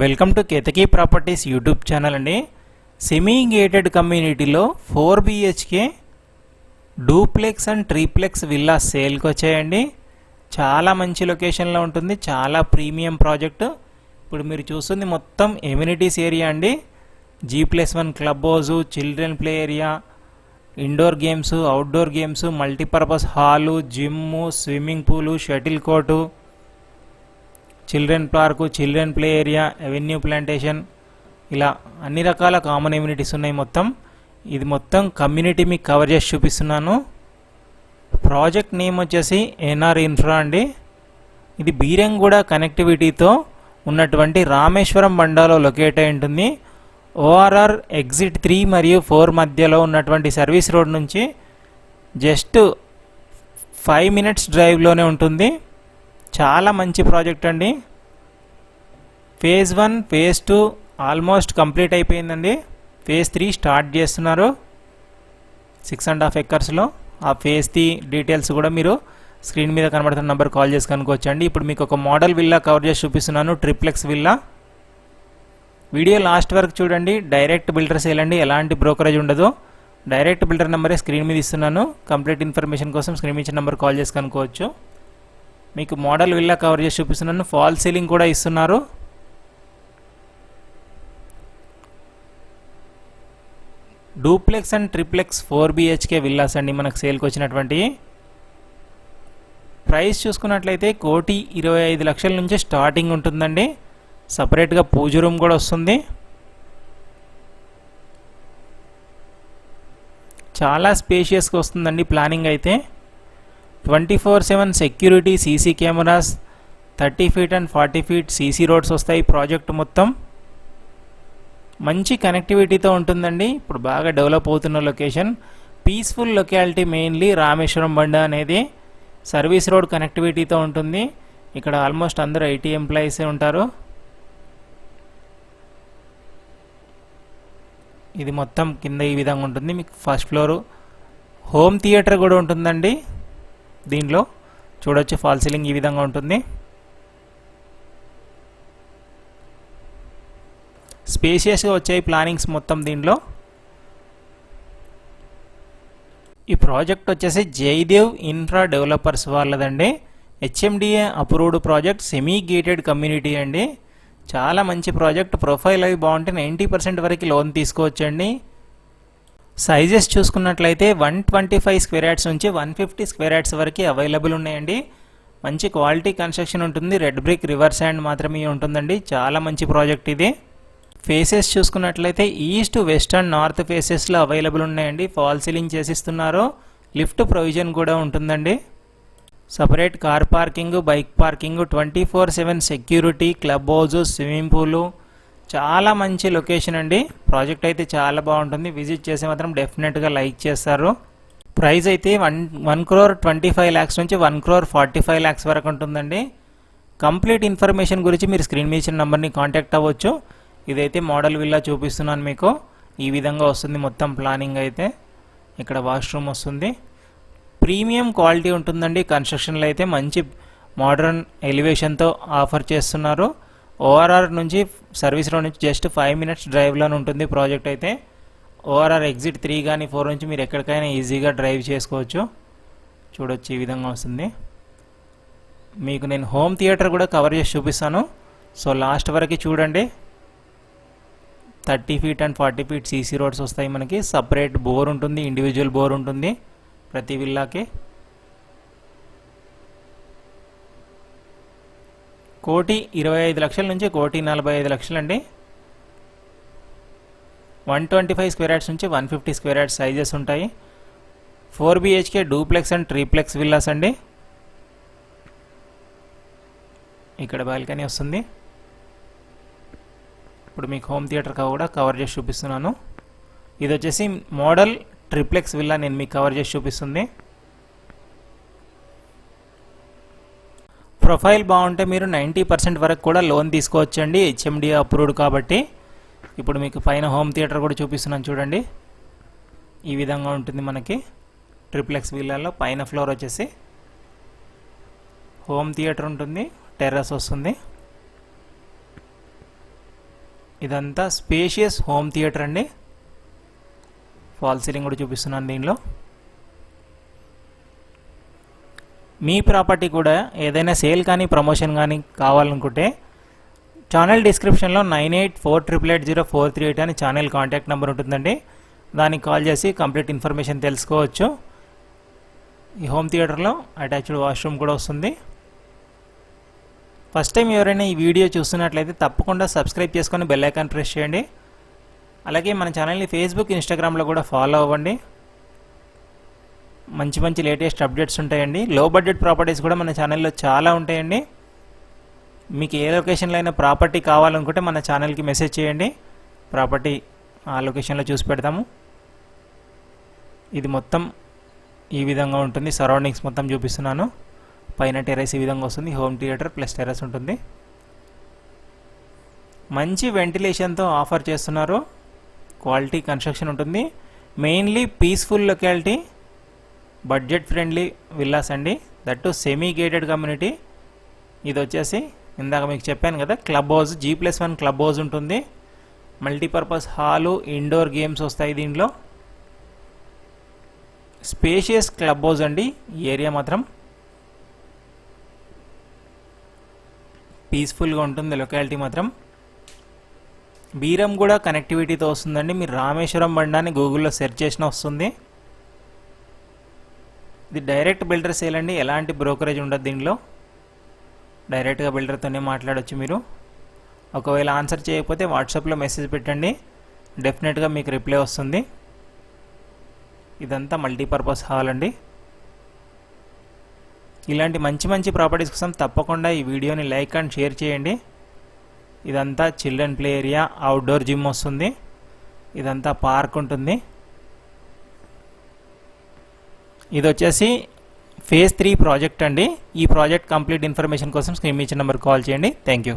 Welcome to Ketaki properties YouTube channel అండి. Semi gated కమ్యూనిటీలో four BHK duplex and triplex villa సేల్కి వచ్చాయండి. చాలా మంచి లొకేషన్లో ఉంటుంది. చాలా ప్రీమియం ప్రాజెక్టు. ఇప్పుడు మీరు చూస్తుంది మొత్తం ఎమ్యూనిటీస్ ఏరియా అండి. G plus one club house children play area indoor games outdoor games multipurpose hall gym swimming pool shuttle court children park children play area avenue plantation ఇలా అన్ని రకాల కామన్ ఎమ్యూనిటీస్ ఉన్నాయి మొత్తం. ఇది మొత్తం కమ్యూనిటీ మీకు cover చేసి చూపిస్తున్నాను. ప్రాజెక్ట్ నేమ్ వచ్చేసి ఎన్ఆర్ ఇన్ఫ్రా అండి. ఇది బీరంగూడ కనెక్టివిటీతో ఉన్నటువంటి రామేశ్వరం బండాలో లొకేట్ అయి ఉంటుంది. ఓఆర్ఆర్ ఎగ్జిట్ త్రీ మరియు ఫోర్ మధ్యలో ఉన్నటువంటి సర్వీస్ రోడ్ నుంచి జస్ట్ ఫైవ్ మినిట్స్ డ్రైవ్లోనే ఉంటుంది. చాలా మంచి ప్రాజెక్ట్ అండి. Phase one phase two almost complete అయిపోయిందండి. ఫేజ్ త్రీ స్టార్ట్ చేస్తున్నారు. సిక్స్ అండ్ హాఫ్ ఎక్కర్స్లో ఆ ఫేజ్ త్రీ డీటెయిల్స్ కూడా మీరు స్క్రీన్ మీద కనబడుతున్న నెంబర్ కాల్ చేసి కనుకోవచ్చండి ఇప్పుడు మీకు ఒక మోడల్ విల్లా కవర్ చేసి చూపిస్తున్నాను. ట్రిప్లెక్స్ విల్లా వీడియో లాస్ట్ వరకు చూడండి. డైరెక్ట్ బిల్డర్స్ వెళ్ళండి ఎలాంటి బ్రోకరేజ్ ఉండదు. డైరెక్ట్ బిల్డర్ నెంబరే స్క్రీన్ మీద ఇస్తున్నాను. కంప్లీట్ ఇన్ఫర్మేషన్ కోసం స్క్రీన్ మీద నెంబర్ కాల్ చేసి కనుక్కోవచ్చు. మీకు మోడల్ విల్లా కవర్ చేసి చూపిస్తున్నాను. ఫాల్ సీలింగ్ కూడా ఇస్తున్నారు. Duplex and triplex four BHK villas అండి మనకు సేల్కి వచ్చినటువంటి. ప్రైస్ చూసుకున్నట్లయితే కోటి ఇరవై ఐదు లక్షల నుంచి స్టార్టింగ్ ఉంటుందండి. సపరేట్గా పూజ రూమ్ కూడా వస్తుంది. చాలా స్పేషియస్గా వస్తుందండి ప్లానింగ్ అయితే. Twenty four seven security CC cameras thirty feet and forty feet CC roads వస్తాయి ప్రాజెక్ట్ మొత్తం. మంచి కనెక్టివిటీతో ఉంటుందండి. ఇప్పుడు బాగా డెవలప్ అవుతున్న location. Peaceful locality mainly Rameshwaram Banda అనేది సర్వీస్ రోడ్ కనెక్టివిటీతో ఉంటుంది. ఇక్కడ ఆల్మోస్ట్ అందరూ ఐటీ ఎంప్లాయీసే ఉంటారు. ఇది మొత్తం కింద ఈ విధంగా ఉంటుంది. మీకు ఫస్ట్ ఫ్లోరు. హోమ్ థియేటర్ కూడా ఉంటుందండి. దీనిలో చూడొచ్చు ఫాల్ సీలింగ్ ఈ విధంగా ఉంటుంది. స్పేషియస్గా వచ్చాయి ప్లానింగ్స్ మొత్తం దీనిలో ఈ ప్రాజెక్ట్ వచ్చేసి Jayadev infra developers వాళ్ళదండి. HMDA approved project semi gated community అండి. చాలా మంచి ప్రాజెక్ట్ ప్రొఫైల్ అవి బాగుంటే నైంటీ పర్సెంట్ వరకు లోన్ తీసుకోవచ్చండి. సైజెస్ చూసుకున్నట్లయితే one twenty five square yards నుంచి వన్ ఫిఫ్టీ స్క్వేర్ యాడ్స్ వరకు అవైలబుల్ ఉన్నాయండి. మంచి క్వాలిటీ కన్స్ట్రక్షన్ ఉంటుంది. రెడ్ బ్రిక్ రివర్స్ హ్యాండ్ మాత్రమే ఉంటుందండి. చాలా మంచి ప్రాజెక్ట్ ఇది. ఫేసెస్ చూసుకున్నట్లయితే ఈస్ట్ వెస్ట్ అండ్ నార్త్ ఫేసెస్లో అవైలబుల్ ఉన్నాయండి. ఫాల్ సీలింగ్ చేసిస్తున్నారు. లిఫ్ట్ ప్రొవిజన్ కూడా ఉంటుందండి. Separate car parking bike parking twenty four seven security club house swimming pool చాలా మంచి లొకేషన్ అండి. ప్రాజెక్ట్ అయితే చాలా బాగుంటుంది. విజిట్ చేసి మాత్రం డెఫినెట్గా లైక్ చేస్తారు. ప్రైస్ అయితే one one crore twenty five lakhs నుంచి one crore forty five lakhs వరకు ఉంటుందండి. కంప్లీట్ ఇన్ఫర్మేషన్ గురించి మీరు స్క్రీన్ మీద ఇచ్చిన నెంబర్ని కాంటాక్ట్ అవ్వచ్చు. ఇదైతే మోడల్ విల్లా చూపిస్తున్నాను మీకు. ఈ విధంగా వస్తుంది మొత్తం ప్లానింగ్ అయితే. ఇక్కడ వాష్రూమ్ వస్తుంది. ప్రీమియం క్వాలిటీ ఉంటుందండి. కన్స్ట్రక్షన్లో అయితే మంచి మోడర్న్ ఎలివేషన్తో ఆఫర్ చేస్తున్నారు. ఓఆర్ఆర్ నుంచి సర్వీస్ రోడ్ నుంచి జస్ట్ ఫైవ్ మినిట్స్ డ్రైవ్లోనే ఉంటుంది ప్రాజెక్ట్ అయితే. ఓఆర్ఆర్ ఎగ్జిట్ త్రీ కానీ ఫోర్ నుంచి మీరు ఎక్కడికైనా ఈజీగా డ్రైవ్ చేసుకోవచ్చు. చూడొచ్చు ఈ విధంగా వస్తుంది. మీకు నేను హోమ్ థియేటర్ కూడా కవర్ చేసి చూపిస్తాను. సో లాస్ట్ వరకు చూడండి. Thirty feet and forty feet CC roads వస్తాయి మనకి. సపరేట్ బోర్ ఉంటుంది ఇండివిజువల్ బోర్ ఉంటుంది ప్రతి విల్లాకి. కోటి ఇరవై ఐదు లక్షల నుంచి కోటి నలభై ఐదు లక్షలండి one twenty five square yards నుంచి one fifty square yards sizes ఉంటాయి. Four BHK duplex and triplex villas అండి. ఇక్కడ బాల్కనీ వస్తుంది. ఇప్పుడు మీకు హోమ్ థియేటర్ కూడా కవర్ చేసి చూపిస్తున్నాను. ఇది వచ్చేసి మోడల్ ట్రిప్లెక్స్ విల్లా నేను మీకు కవర్ చేసి చూపిస్తుంది. ప్రొఫైల్ బాగుంటే మీరు నైంటీ పర్సెంట్ వరకు కూడా లోన్ తీసుకోవచ్చండి. హెచ్ఎండి అప్రూవ్డ్ కాబట్టి. ఇప్పుడు మీకు పైన హోమ్ థియేటర్ కూడా చూపిస్తున్నాను చూడండి. ఈ విధంగా ఉంటుంది మనకి. ట్రిప్లెక్స్ వీళ్ళల్లో పైన ఫ్లోర్ వచ్చేసి హోమ్ థియేటర్ ఉంటుంది. టెర్రస్ వస్తుంది. ఇదంతా స్పేషియస్ హోమ్ థియేటర్ అండి. ఫాల్ సీలింగ్ కూడా చూపిస్తున్నాను దీనిలో. మీ ప్రాపర్టీ కూడా ఏదైనా సేల్ కానీ ప్రమోషన్ కానీ కావాలనుకుంటే ఛానల్ డిస్క్రిప్షన్లో nine eight four triple eight zero four three eight అని ఛానల్ కాంటాక్ట్ నెంబర్ ఉంటుందండి. దానికి కాల్ చేసి కంప్లీట్ ఇన్ఫర్మేషన్ తెలుసుకోవచ్చు. ఈ హోమ్ థియేటర్లో అటాచ్డ్ వాష్రూమ్ కూడా వస్తుంది. ఫస్ట్ టైం ఎవరైనా ఈ వీడియో చూస్తున్నట్లయితే తప్పకుండా సబ్స్క్రైబ్ చేసుకొని బెల్ ఐకాన్ ప్రెస్ చేయండి. అలాగే మన ఛానల్ని ఫేస్బుక్ ఇన్స్టాగ్రామ్లో కూడా ఫాలో అవ్వండి. మంచి మంచి లేటెస్ట్ అప్డేట్స్ ఉంటాయండి. లో బడ్జెట్ ప్రాపర్టీస్ కూడా మన ఛానల్లో చాలా ఉంటాయండి. మీకు ఏ లొకేషన్లో అయినా ప్రాపర్టీ కావాలనుకుంటే మన ఛానల్కి మెసేజ్ చేయండి. ప్రాపర్టీ ఆ లొకేషన్లో చూసి పెడతాము. ఇది మొత్తం ఈ విధంగా ఉంటుంది. సరౌండింగ్స్ మొత్తం చూపిస్తున్నాను. పైన టెర్రస్ ఈ విధంగా వస్తుంది. హోమ్ థియేటర్ ప్లస్ టెర్రస్ ఉంటుంది. మంచి వెంటిలేషన్తో ఆఫర్ చేస్తున్నారు. క్వాలిటీ కన్స్ట్రక్షన్ ఉంటుంది. Mainly peaceful locality budget friendly villas అండి. That too semi gated community ఇది వచ్చేసి ఇందాక మీకు చెప్పాను కదా club house G plus one club house ఉంటుంది. మల్టీపర్పస్ హాలు ఇండోర్ గేమ్స్ వస్తాయి దీంట్లో. స్పేషియస్ క్లబ్ హౌస్ అండి ఈ ఏరియా మాత్రం. పీస్ఫుల్గా ఉంటుంది లొకాలిటీ మాత్రం. బీరం కూడా కనెక్టివిటీతో వస్తుందండి. మీరు రామేశ్వరం బండాన్ని గూగుల్లో సెర్చ్ చేసిన వస్తుంది. ఇది డైరెక్ట్ బిల్డర్ సేల్ అండి. ఎలాంటి బ్రోకరేజ్ ఉండదు దీనిలో. డైరెక్ట్గా బిల్డర్తోనే మాట్లాడవచ్చు మీరు. ఒకవేళ ఆన్సర్ చేయకపోతే వాట్సాప్లో మెసేజ్ పెట్టండి. డెఫినెట్గా మీకు రిప్లై వస్తుంది. ఇదంతా మల్టీపర్పస్ హాల్ అండి. ఇలాంటి మంచి మంచి ప్రాపర్టీస్ కోసం తప్పకుండా ఈ వీడియోని లైక్ అండ్ షేర్ చేయండి. ఇదంతా children play area outdoor gym వస్తుంది. ఇదంతా పార్క్ ఉంటుంది. ఇది వచ్చేసి ఫేజ్ త్రీ ప్రాజెక్ట్ అండి. ఈ ప్రాజెక్ట్ కంప్లీట్ ఇన్ఫర్మేషన్ కోసం స్క్రీన్ ఇచ్చిన నెంబర్ కాల్ చేయండి. Thank you